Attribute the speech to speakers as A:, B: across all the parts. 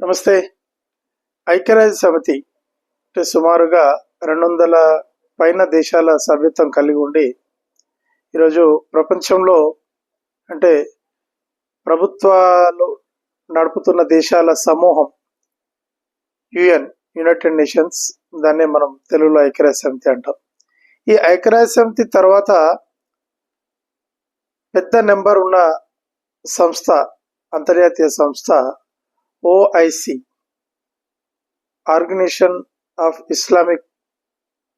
A: నమస్తే. ఐక్యరాజ్య సమితి అంటే సుమారుగా రెండు వందల పైన దేశాల సభ్యత్వం కలిగి ఉండి ఈరోజు ప్రపంచంలో అంటే ప్రభుత్వాలు నడుపుతున్న దేశాల సమూహం యుఎన్ యునైటెడ్ నేషన్స్ దాన్నే మనం తెలుగులో ఐక్యరాజ్య సమితి అంటాం. ఈ ఐక్యరాజ్య సమితి తర్వాత పెద్ద నెంబర్ ఉన్న సంస్థ అంతర్జాతీయ సంస్థ OIC organisation of Islamic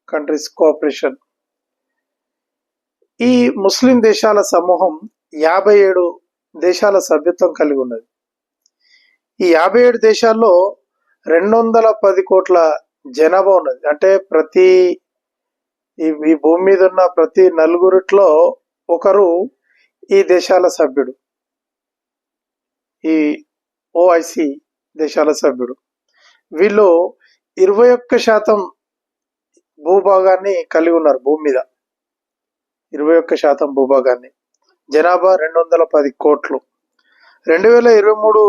A: countries cooperation ఈ ముస్లిం దేశాల సమూహం యాభై ఏడు దేశాల సభ్యత్వం కలిగి ఉన్నది. ఈ యాభై ఏడు దేశాల్లో రెండు వందల పది కోట్ల జనాభా ఉన్నది. అంటే ప్రతి ఈ భూమి మీద ఉన్న ప్రతి నలుగురిట్లో ఒకరు ఈ దేశాల సభ్యుడు. ఈ ఓఐసి దేశాల సభ్యుడు. వీళ్ళు ఇరవై ఒక్క శాతం భూభాగాన్ని కలిగి ఉన్నారు భూమి మీద. ఇరవై ఒక్క శాతం భూభాగాన్ని. జనాభా రెండు వందల పది కోట్లు. రెండు వేల ఇరవై మూడు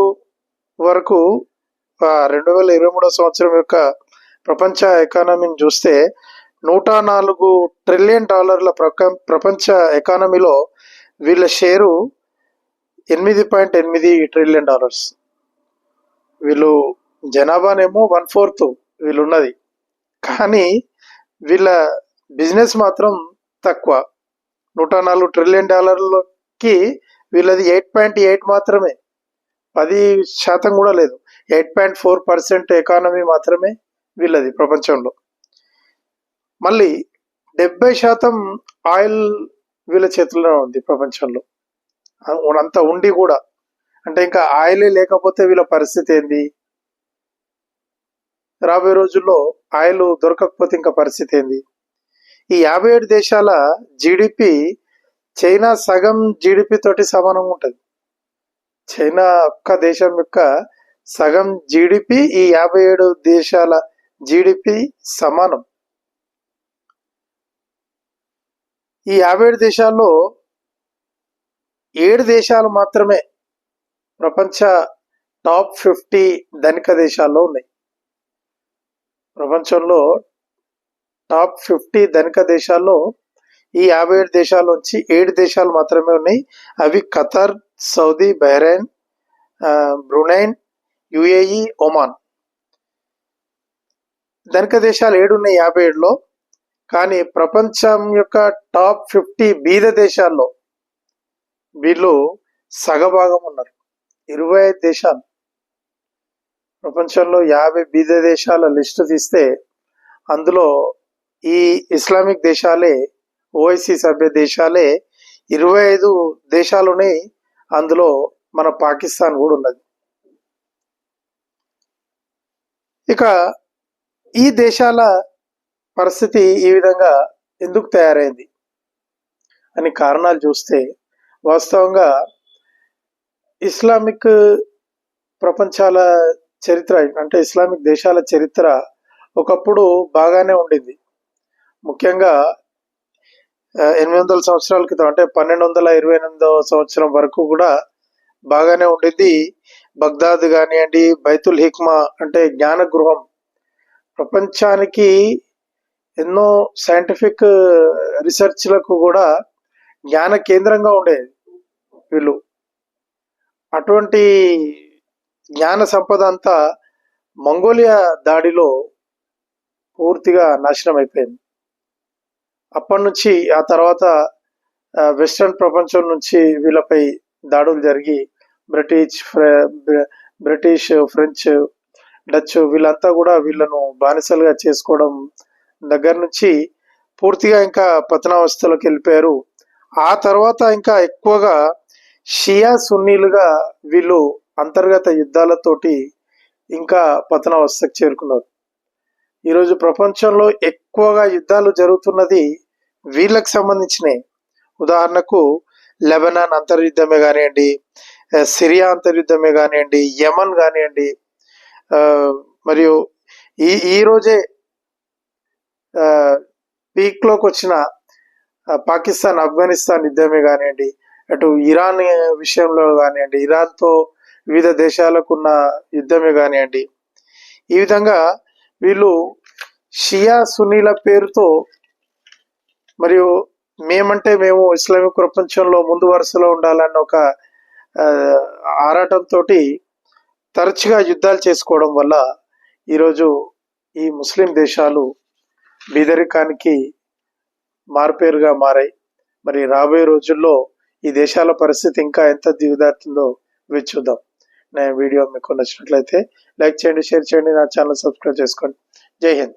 A: వరకు రెండు వేల ఇరవై మూడో సంవత్సరం యొక్క ప్రపంచ ఎకానమీని చూస్తే నూట నాలుగు ట్రిలియన్ డాలర్ల ప్రక ప్రపంచ ఎకానమీలో వీళ్ళ షేరు ఎనిమిది పాయింట్ ఎనిమిది ట్రిలియన్ డాలర్స్. వీళ్ళు జనాభానేమో వన్ ఫోర్త్ వీళ్ళు ఉన్నది కానీ వీళ్ళ బిజినెస్ మాత్రం తక్కువ. నూట నాలుగు ట్రిలియన్ డాలర్లకి వీళ్ళది ఎయిట్ పాయింట్ ఎయిట్ మాత్రమే. పది శాతం కూడా లేదు. Eight point four percent economy మాత్రమే వీళ్ళది ప్రపంచంలో. మళ్ళీ డెబ్బై శాతం ఆయిల్ వీళ్ళ చేతుల్లో ఉంది ప్రపంచంలో. అంత ఉండి కూడా అంటే ఇంకా ఆయిలే లేకపోతే వీళ్ళ పరిస్థితి ఏంది? రాబోయే రోజుల్లో ఆయిల్ దొరకకపోతే ఇంకా పరిస్థితి ఏంది? ఈ యాభై ఏడు దేశాల జీడిపి చైనా సగం జీడిపి తోటి సమానంగా ఉంటుంది. చైనా ఒక్క దేశం యొక్క సగం జీడిపి ఈ యాభై ఏడు దేశాల జీడిపి సమానం. ఈ యాభై ఏడు దేశాల్లో ఏడు దేశాలు మాత్రమే ప్రపంచ టాప్ ఫిఫ్టీ ధనిక దేశాల్లో ఉన్నాయి. ప్రపంచంలో టాప్ ఫిఫ్టీ ధనిక దేశాల్లో ఈ యాభై ఏడు దేశాల్లోంచి ఏడు దేశాలు మాత్రమే ఉన్నాయి. అవి Qatar Saudi Bahrain Brunei UAE Oman. ధనిక దేశాలు ఏడు ఉన్నాయి యాభై ఏడులో. కానీ ప్రపంచం యొక్క టాప్ ఫిఫ్టీ బీద దేశాల్లో వీళ్ళు సగభాగం ఉన్నారు. ఇరవై ఐదు దేశాలు. ప్రపంచంలో యాభై బీద దేశాల లిస్టు తీస్తే అందులో ఈ ఇస్లామిక్ దేశాలే ఓఐసి సభ్య దేశాలే ఇరవై ఐదు దేశాలున్నాయి అందులో మన పాకిస్తాన్ కూడా ఉన్నది. ఇక ఈ దేశాల పరిస్థితి ఈ విధంగా ఎందుకు తయారైంది? అని కారణాలు చూస్తే వాస్తవంగా ఇస్లామిక్ ప్రపంచాల చరిత్ర అంటే ఇస్లామిక్ దేశాల చరిత్ర ఒకప్పుడు బాగానే ఉండింది. ముఖ్యంగా ఎనిమిది వందల సంవత్సరాల క్రితం అంటే పన్నెండు వందల ఇరవై ఎనిమిదవ సంవత్సరం వరకు కూడా బాగానే ఉండింది. బగ్దాద్ కానివ్వండి బైతుల్ హిక్మా అంటే జ్ఞాన గృహం ప్రపంచానికి ఎన్నో సైంటిఫిక్ రీసెర్చ్లకు కూడా జ్ఞాన కేంద్రంగా ఉండేది వీళ్ళు. అటువంటి జ్ఞాన సంపద అంతా మంగోలియా దాడిలో పూర్తిగా నాశనం అయిపోయింది అప్పటి నుంచి ఆ తర్వాత వెస్ట్రన్ ప్రపంచం నుంచి వీళ్ళపై దాడులు జరిగి బ్రిటిష్ బ్రిటిష్ ఫ్రెంచ్ డచ్ వీళ్ళంతా కూడా వీళ్ళను బానిసలుగా చేసుకోవడం దగ్గర నుంచి పూర్తిగా ఇంకా పతనావస్థలోకి వెళ్ళిపోయారు. ఆ తర్వాత ఇంకా ఎక్కువగా షియా సున్నీలుగా వీళ్ళు అంతర్గత యుద్ధాలతోటి ఇంకా పతనావస్థకు చేరుకున్నారు. ఈరోజు ప్రపంచంలో ఎక్కువగా యుద్ధాలు జరుగుతున్నది వీళ్ళకి సంబంధించినవి ఉదాహరణకు లెబనాన్ అంతర్యుద్ధమే కానివ్వండి సిరియా అంతర్యుద్ధమే కానివ్వండి యమన్ కానివ్వండి మరియు ఈ ఈరోజే పీక్లోకి వచ్చిన పాకిస్తాన్ ఆఫ్ఘనిస్తాన్ యుద్ధమే కానివ్వండి అటు ఇరాన్ విషయంలో కానివ్వండి ఇరాన్తో వివిధ దేశాలకు ఉన్న యుద్ధమే కానివ్వండి ఈ విధంగా వీళ్ళు షియా సునీల పేరుతో మరియు మేమంటే మేము ఇస్లామిక్ ప్రపంచంలో ముందు వరుసలో ఉండాలన్న ఒక ఆరాటంతో తరచుగా యుద్ధాలు చేసుకోవడం వల్ల ఈరోజు ఈ ముస్లిం దేశాలు బీదరికానికి మారుపేరుగా మారాయి. మరి రాబోయే రోజుల్లో ఈ దేశాల పరిస్థితి ఇంకా ఎంత దిగుదారుతుందో వేచి చూద్దాం. నా వీడియో మీకు నచ్చినట్లయితే లైక్ చేయండి షేర్ చేయండి నా ఛానల్ సబ్స్క్రైబ్ చేసుకోండి. జై హింద్.